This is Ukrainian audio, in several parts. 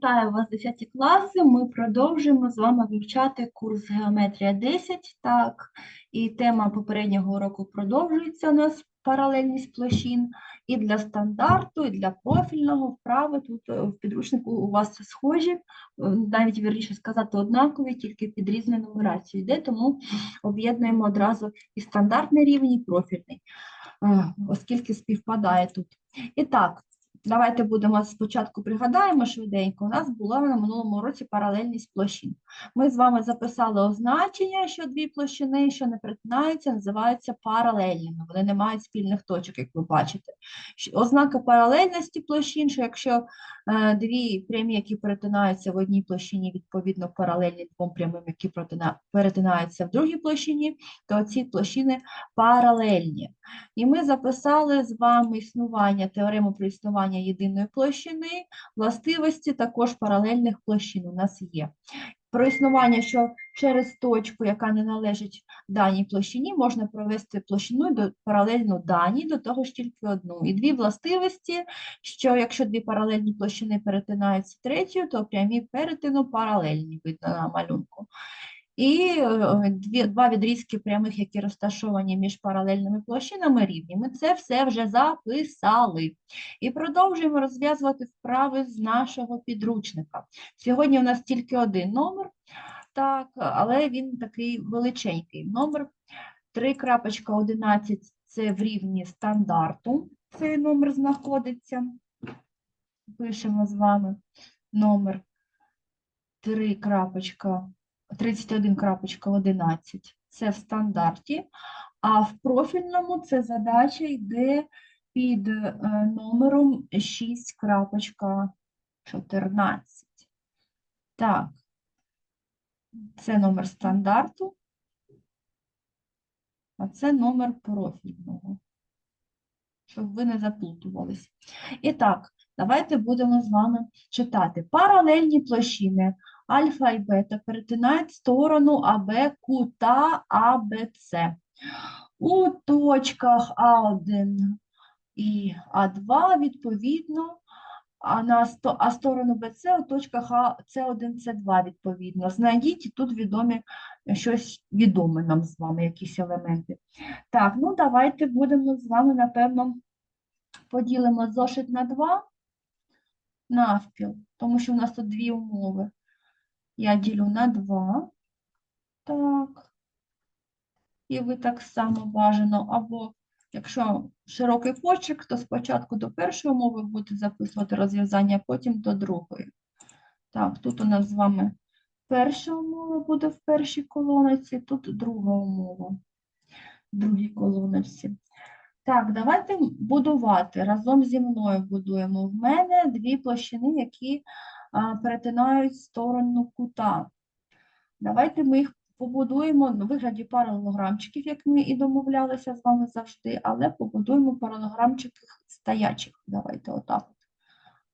Вітаю вас, 10 класи. Ми продовжуємо з вами вивчати курс Геометрія 10. Так, і тема попереднього уроку продовжується у нас паралельність площин. І для стандарту, і для профільного вправи тут е, в підручнику у вас схожі, е, навіть вірніше сказати однакові, тільки під різною нумерацією йде, тому об'єднуємо одразу і стандартний рівень, і профільний, е, оскільки співпадає тут. І так, Давайте будемо спочатку пригадаємо швиденько. У нас була на минулому році паралельність площин. Ми з вами записали означення, що дві площини, що не перетинаються, називаються паралельними. Вони не мають спільних точок, як ви бачите. Ознака паралельності площин, що якщо е, дві прямі, які перетинаються в одній площині, відповідно паралельні двом прямим, які перетинаються в другій площині, то ці площини паралельні. І ми записали з вами існування, теорему про існування єдиної площини, властивості також паралельних площин у нас є. Про існування, що через точку, яка не належить даній площині, можна провести площину до, паралельну даній, до того ж тільки одну. І дві властивості, що якщо дві паралельні площини перетинаються третьою, то прямі перетину паралельні, видно на малюнку. І е, два відрізки прямих, які розташовані між паралельними площинами рівні. Ми це все вже записали. І продовжуємо розв'язувати вправи з нашого підручника. Сьогодні у нас тільки один номер, так, але він такий величенький. Номер 3.11 це в рівні стандарту. Цей номер знаходиться. Пишемо з вами номер 3. 31.11 це в стандарті, а в профільному це задача йде під е, номером 6.14. Так, це номер стандарту, а це номер профільного, щоб ви не заплутувались. І так, давайте будемо з вами читати. Паралельні площини альфа і бета перетинають сторону АБ кута АБЦ. У точках А1 і А2, відповідно, а, на а сторону БЦ у точках С1, С2, відповідно. Знайдіть тут відомі, щось відоме нам з вами, якісь елементи. Так, ну давайте будемо з вами, напевно, поділимо зошит на 2 навпіл, тому що у нас тут дві умови. Я ділю на 2. Так. І ви так само бажано. Або, якщо широкий почерк, то спочатку до першої умови будете записувати розв'язання, потім до другої. Так, тут у нас з вами перша умова буде в першій колонці, тут друга умова в другій колонці. Так, давайте будувати. Разом зі мною будуємо. В мене дві площини, які перетинають сторону кута. Давайте ми їх побудуємо на вигляді паралелограмчиків, як ми і домовлялися з вами завжди, але побудуємо паралелограмчики стоячих. Давайте отак.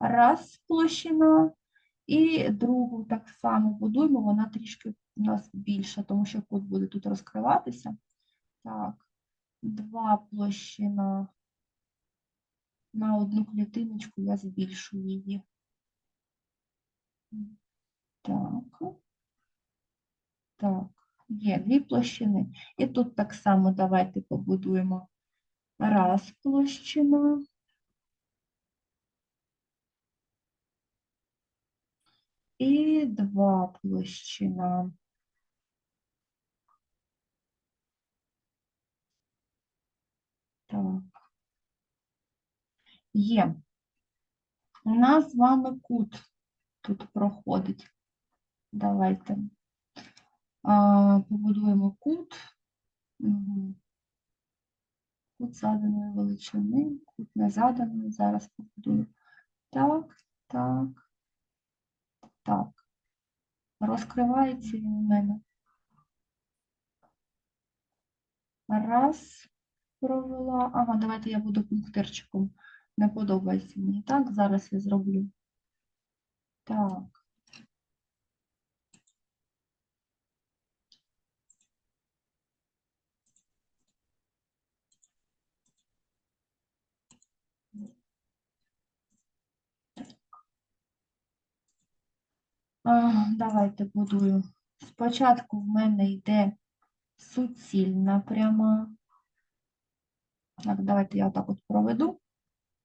Раз площина і другу так само будуємо, вона трішки у нас більша, тому що кут буде тут розкриватися. Так, два площина. На одну клітиночку я збільшую її. Так. Так, є дві площини. І тут так само давайте побудуємо раз площина. І два площина. Так. Є. У нас з вами кут тут проходить. Давайте побудуємо кут. Кут заданої величини, кут не заданої. Зараз побудую. Так, так, так. Розкривається він у мене. Раз провела. Ага, давайте я буду пунктирчиком. Не подобається мені. Так, зараз я зроблю. Так. Давайте будую. Спочатку в мене йде суцільна пряма. Так, давайте я отак от проведу.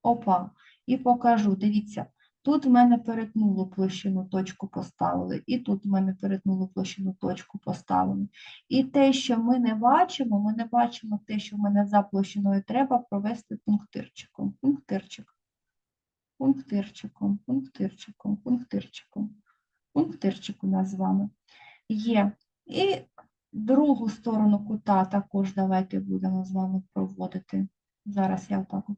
Опа. І покажу. Дивіться, тут в мене перетнулу площину точку поставили, і тут в мене перетнулу площину точку поставили. І те, що ми не бачимо, ми не бачимо те, що в мене за площиною треба провести пунктирчиком. Пунктирчик. Пунктирчиком, пунктирчиком, пунктирчиком. Пунктирчик у нас з вами є. І другу сторону кута також давайте будемо з вами проводити. Зараз я отак от.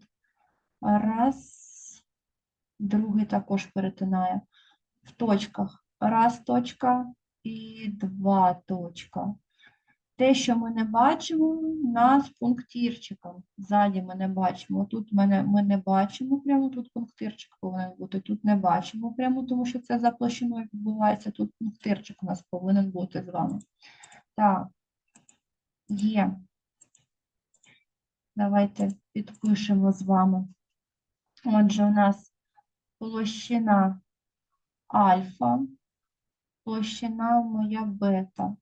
Раз, другий також перетинає в точках. Раз точка і два точка. Те, що ми не бачимо, у нас пунктирчиком. Ззаді ми не бачимо. Тут мене, ми не бачимо, прямо тут пунктирчик повинен бути. Тут не бачимо прямо, тому що це за площиною відбувається. Тут пунктирчик у нас повинен бути з вами. Так, є. Давайте підпишемо з вами. Отже, у нас площина альфа, площина моя бета.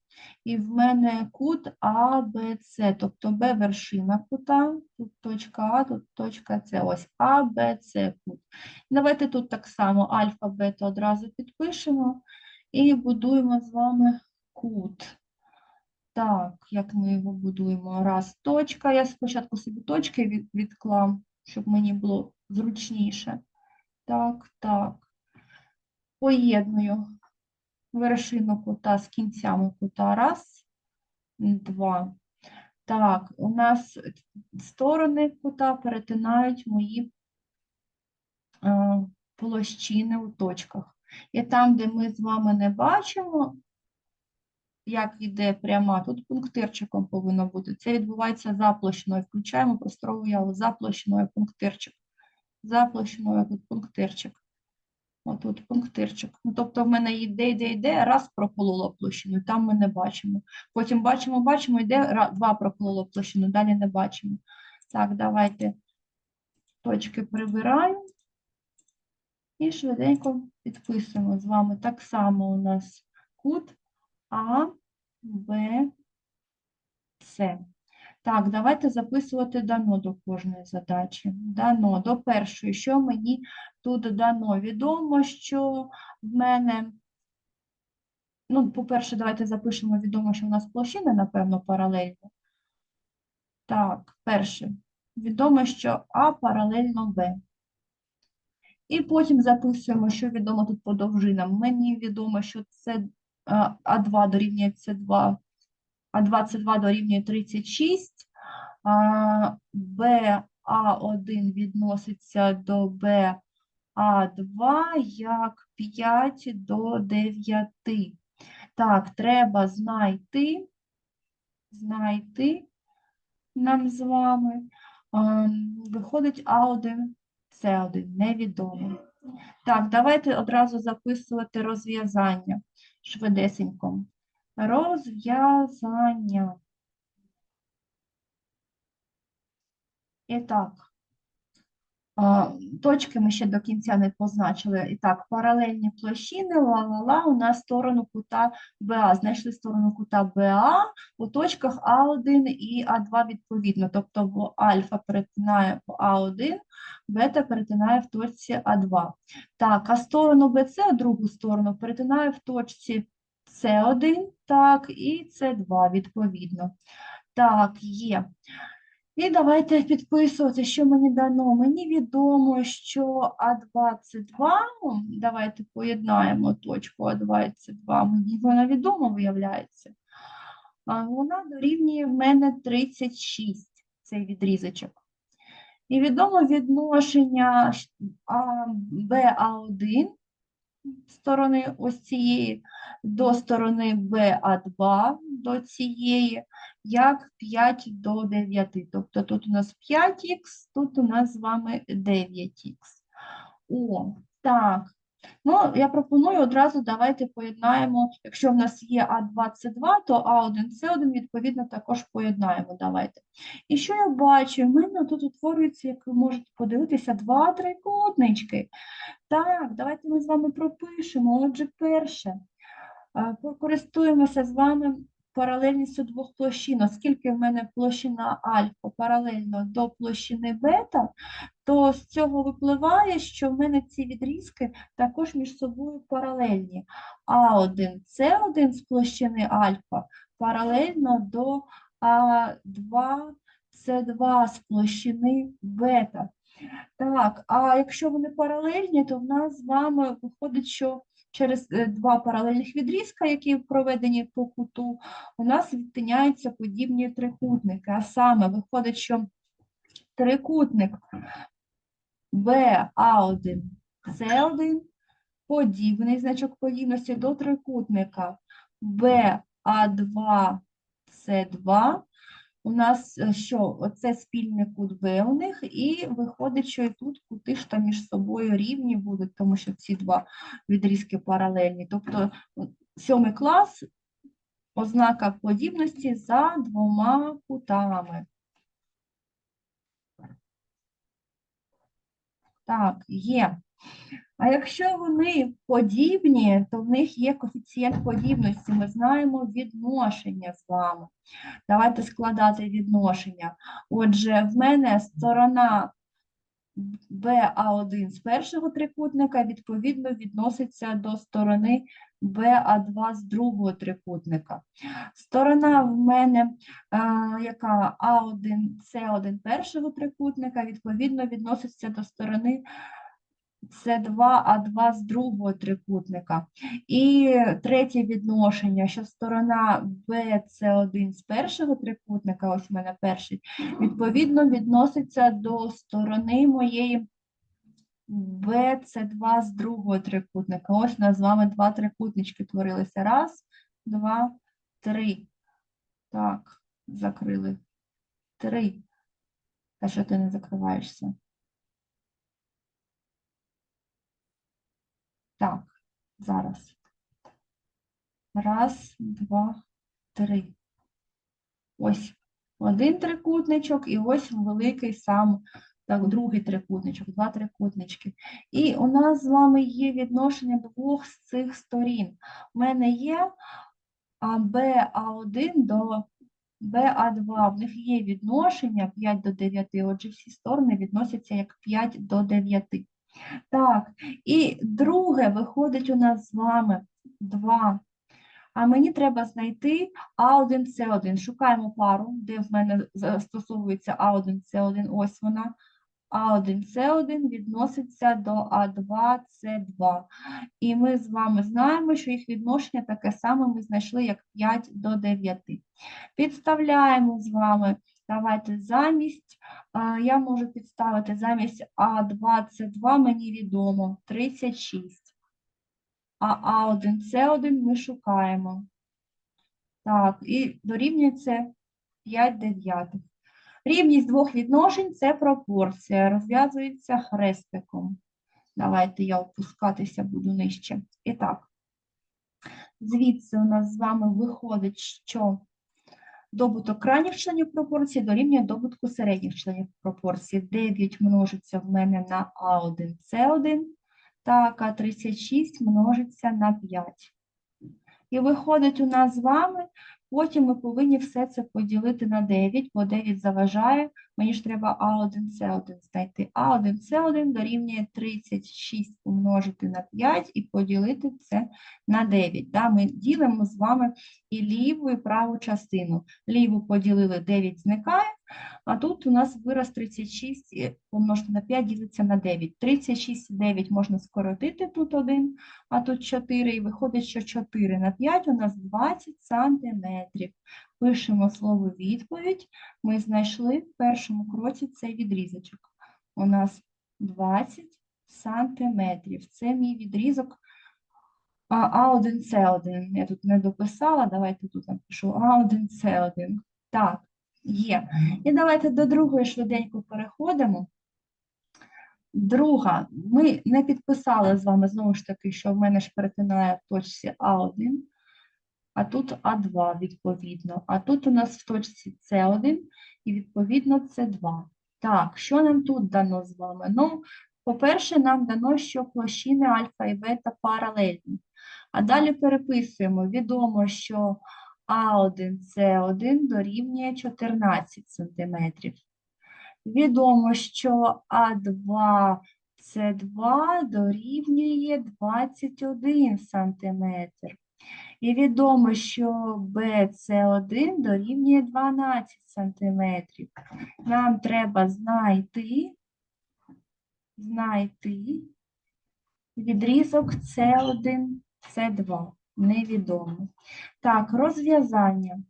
І в мене кут А, Б, С, тобто Б вершина кута, тут точка А, тут точка С. Ось А, Б, С кут. Давайте тут так само альфа, бета одразу підпишемо і будуємо з вами кут. Так, як ми його будуємо? Раз, точка. Я спочатку собі точки від, відклав, щоб мені було зручніше. Так, так. Поєдную вершину кута з кінцями кута. Раз, два. Так, у нас сторони кута перетинають мої е, площини у точках. І там, де ми з вами не бачимо, як йде пряма, тут пунктирчиком повинно бути. Це відбувається за площиною. Включаємо просторову яву за площиною пунктирчик. За площиною тут пунктирчик. Отут пунктирчик. Ну, тобто в мене йде, йде, йде, раз прокололо площину, там ми не бачимо. Потім бачимо, бачимо, йде, два прокололо площину, далі не бачимо. Так, давайте точки прибираю. І швиденько підписуємо з вами. Так само у нас кут А, Б, С. Так, давайте записувати дано до кожної задачі. Дано до першої. Що мені тут дано? Відомо, що в мене, ну, по-перше, давайте запишемо, відомо, що в нас площина, напевно, паралельно. Так, перше. Відомо, що А паралельно Б. І потім записуємо, що відомо тут по довжинам. Мені відомо, що це е, А2 дорівнює С2, А2 С2 дорівнює 36, БА1 відноситься до БА2 як 5 до 9. Так, треба знайти, знайти нам з вами. Виходить А1, С1, невідомо. Так, давайте одразу записувати розв'язання швидесенько. Розв'язання. І так, точки ми ще до кінця не позначили. І так, паралельні площини, ла-ла-ла, у нас сторону кута БА. Знайшли сторону кута БА у точках А1 і А2 відповідно. Тобто в альфа перетинає по А1, бета перетинає в точці А2. Так, а сторону БЦ, другу сторону, перетинає в точці С1, так, і С2 відповідно. Так, є. І давайте підписувати, що мені дано. Мені відомо, що А2 це 2. Ну, Давайте поєднаємо точку А2 і це 2. Мені вона відома виявляється. Вона дорівнює в мене 36, цей відрізочок. І відомо відношення щ- А, БА1 сторони ось цієї до сторони БА2 до цієї як 5 до 9. Тобто тут у нас 5х, тут у нас з вами 9х. О, так, Ну, я пропоную одразу давайте поєднаємо, якщо в нас є А22, то А1С1 відповідно також поєднаємо. Давайте. І що я бачу? У мене тут утворюється, як ви можете подивитися, два трикутнички. Так, давайте ми з вами пропишемо. Отже, перше. Е, Покористуємося з вами паралельністю двох площин. Оскільки в мене площина альфа паралельно до площини бета, то з цього випливає, що в мене ці відрізки також між собою паралельні. А1 С1 з площини альфа паралельно до А2 С2 з площини бета. Так, а якщо вони паралельні, то в нас з вами виходить, що через е, два паралельних відрізка, які проведені по куту, у нас відтиняються подібні трикутники. А саме виходить, що трикутник BA1, С1 подібний значок подібності до трикутника BA2, С2. У нас е, що? Оце спільний кут Б у них, і виходить, що і тут кути ж там між собою рівні будуть, тому що ці два відрізки паралельні. Тобто сьомий клас ознака подібності за двома кутами. Так, є. А якщо вони подібні, то в них є коефіцієнт подібності. Ми знаємо відношення з вами. Давайте складати відношення. Отже, в мене сторона BA1 з першого трикутника відповідно відноситься до сторони BA2 з другого трикутника. Сторона в мене, а, яка А1, С1 першого трикутника, відповідно відноситься до сторони С2, А2 з другого трикутника. І третє відношення, що сторона BC1 з першого трикутника, ось у мене перший, відповідно відноситься до сторони моєї BC2 з другого трикутника. Ось у нас з вами два трикутнички творилися. Раз, два, три. Так, закрили. Три. А що ти не закриваєшся? Так, зараз. Раз, два, три. Ось один трикутничок і ось великий сам так, другий трикутничок, два трикутнички. І у нас з вами є відношення двох з цих сторін. У мене є а, BA1 до BA2. В них є відношення 5 до 9, отже, всі сторони відносяться як 5 до 9. Так, і друге виходить у нас з вами 2. А мені треба знайти А1, С1. Шукаємо пару, де в мене застосовується А1, С1. Ось вона. А1, С1 відноситься до А2, С2. І ми з вами знаємо, що їх відношення таке саме ми знайшли, як 5 до 9. Підставляємо з вами, давайте замість, я можу підставити замість А2, С2, мені відомо 36. А А1, С1 ми шукаємо. Так, і дорівнює це 5 дев'ятих. Рівність двох відношень – це пропорція, розв'язується хрестиком. Давайте я опускатися буду нижче. І так, звідси у нас з вами виходить, що добуток крайніх членів пропорції дорівнює добутку середніх членів пропорції. 9 множиться в мене на А1, С1, так, а 36 множиться на 5. І виходить у нас з вами, потім ми повинні все це поділити на 9, бо 9 заважає, мені ж треба А1, С1 знайти. А1, С1 дорівнює 36 умножити на 5 і поділити це на 9. Да, ми ділимо з вами і ліву, і праву частину. Ліву поділили, 9 зникає, а тут у нас вираз 36 і помножити на 5 ділиться на 9. 36 і 9 можна скоротити, тут 1, а тут 4, і виходить, що 4 на 5 у нас 20 сантиметрів. Пишемо слово відповідь. Ми знайшли в першому кроці цей відрізочок. У нас 20 сантиметрів. Це мій відрізок А- А1, С1. Я тут не дописала, давайте тут напишу А1, С1. Так, є. І давайте до другої швиденько переходимо. Друга, ми не підписали з вами знову ж таки, що в мене ж перетинає в точці А1, а тут А2 відповідно. А тут у нас в точці С1 і відповідно С2. Так, що нам тут дано з вами? Ну, по-перше, нам дано, що площини альфа і бета паралельні. А далі переписуємо. Відомо, що А1, С1 дорівнює 14 см. Відомо, що А2, С2 дорівнює 21 см. І відомо, що BC1 дорівнює 12 см. Нам треба знайти, знайти відрізок С1, С2. Невідомо. Так, розв'язання.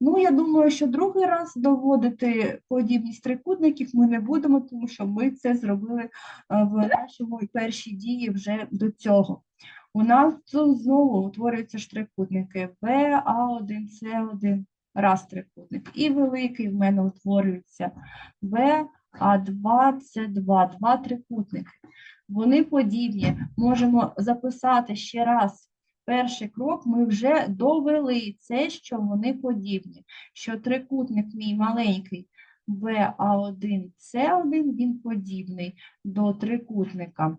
Ну, я думаю, що другий раз доводити подібність трикутників ми не будемо, тому що ми це зробили е, в нашому першій дії вже до цього. У нас тут знову утворюються ж трикутники B, A1, C1, раз трикутник. І великий в мене утворюється B, A2, C2, два трикутники. Вони подібні. Можемо записати ще раз. Перший крок ми вже довели. Це, що вони подібні, що трикутник мій маленький BA1, C1, він подібний до трикутника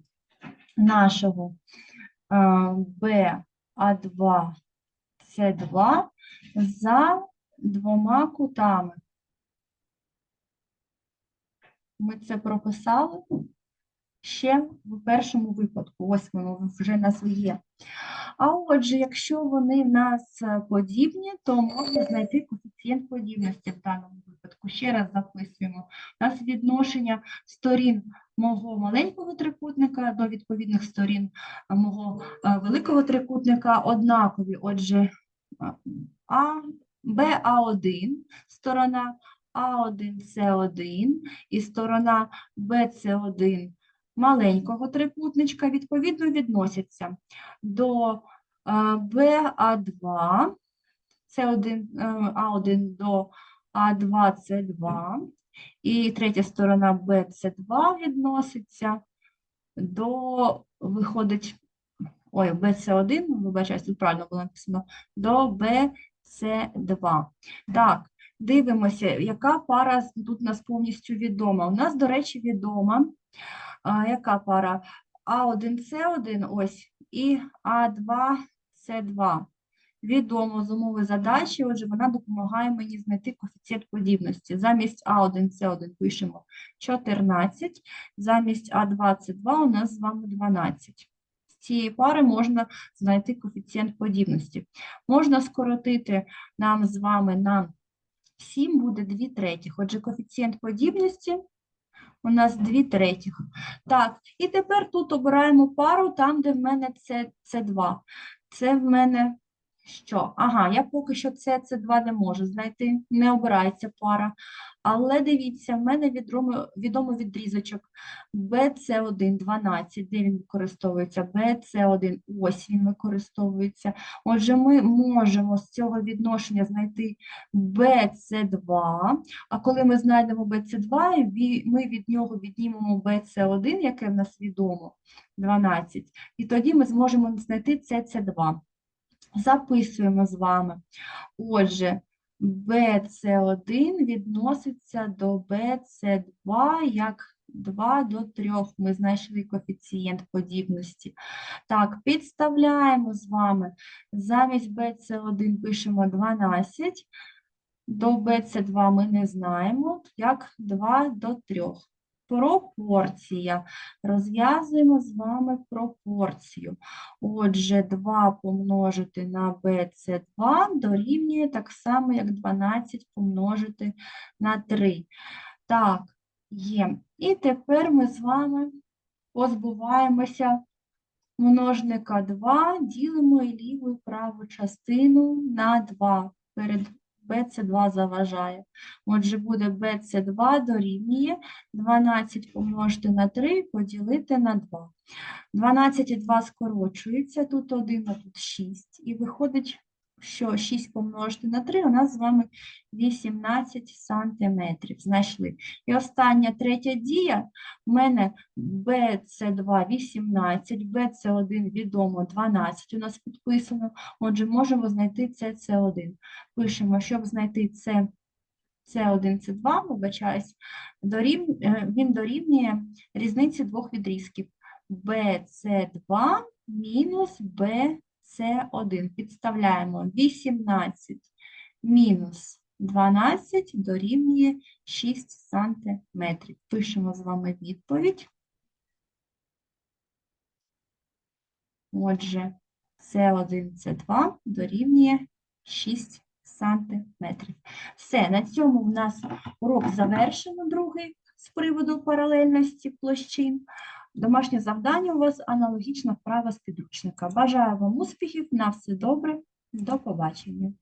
нашого BA2, C2 за двома кутами. Ми це прописали ще в першому випадку. Ось воно вже в нас є. А отже, якщо вони в нас е, подібні, то можна знайти коефіцієнт подібності в даному випадку. Ще раз записуємо. У нас відношення сторін мого маленького трикутника до відповідних сторін е, мого е, великого трикутника однакові. Отже, А, БА1 сторона А1, С1 і сторона БЦ1 маленького трикутничка, відповідно, відносяться до е, БА2, С1, А1 до А2, С2, і третя сторона БЦ2 відноситься до, виходить, ой, БЦ1, вибачаюсь, тут правильно було написано, до БЦ2. Так, дивимося, яка пара тут у нас повністю відома. У нас, до речі, відома а, яка пара? А1С1 ось і А2С2. Відомо з умови задачі, отже, вона допомагає мені знайти коефіцієнт подібності. Замість А1С1 пишемо 14, замість А2С2 у нас з вами 12. З цієї пари можна знайти коефіцієнт подібності. Можна скоротити нам з вами на 7, буде 2 третіх. Отже, коефіцієнт подібності у нас 2 третіх. Так, і тепер тут обираємо пару там, де в мене це, це 2. Це в мене що? Ага, я поки що це, це 2 не можу знайти, не обирається пара. Але дивіться, в мене відомо, відомо відрізочок BC1 12, де він використовується, BC1, ось він використовується. Отже, ми можемо з цього відношення знайти BC2, а коли ми знайдемо BC2, ми від нього віднімемо BC1, яке в нас відомо, 12, і тоді ми зможемо знайти CC2. Записуємо з вами. Отже, BC1 відноситься до BC2 як 2 до 3. Ми знайшли коефіцієнт подібності. Так, підставляємо з вами. Замість BC1 пишемо 12, до BC2 ми не знаємо, як 2 до 3. Пропорція. Розв'язуємо з вами пропорцію. Отже, 2 помножити на BC2 дорівнює так само, як 12 помножити на 3. Так, є. І тепер ми з вами позбуваємося множника 2, ділимо і ліву і праву частину на 2 перед BC2 заважає. Отже, буде BC2 дорівнює 12 помножити на 3 поділити на 2. 12 і 2 скорочується, тут 1, а тут 6. І виходить що 6 помножити на 3 у нас з вами 18 сантиметрів. Знайшли. І остання третя дія. У мене BC2 18, BC1 відомо 12 у нас підписано. Отже, можемо знайти CC1. Пишемо, щоб знайти це. С1, С2, вибачаюсь, дорів... е, він дорівнює різниці двох відрізків. BC2 мінус BC1. Підставляємо 18 мінус 12 дорівнює 6 сантиметрів. Пишемо з вами відповідь. Отже, С1, С2 дорівнює 6 сантиметрів. Все, на цьому в нас урок завершено, другий, з приводу паралельності площин. Домашнє завдання у вас аналогічна вправа з підручника. Бажаю вам успіхів, на все добре, до побачення.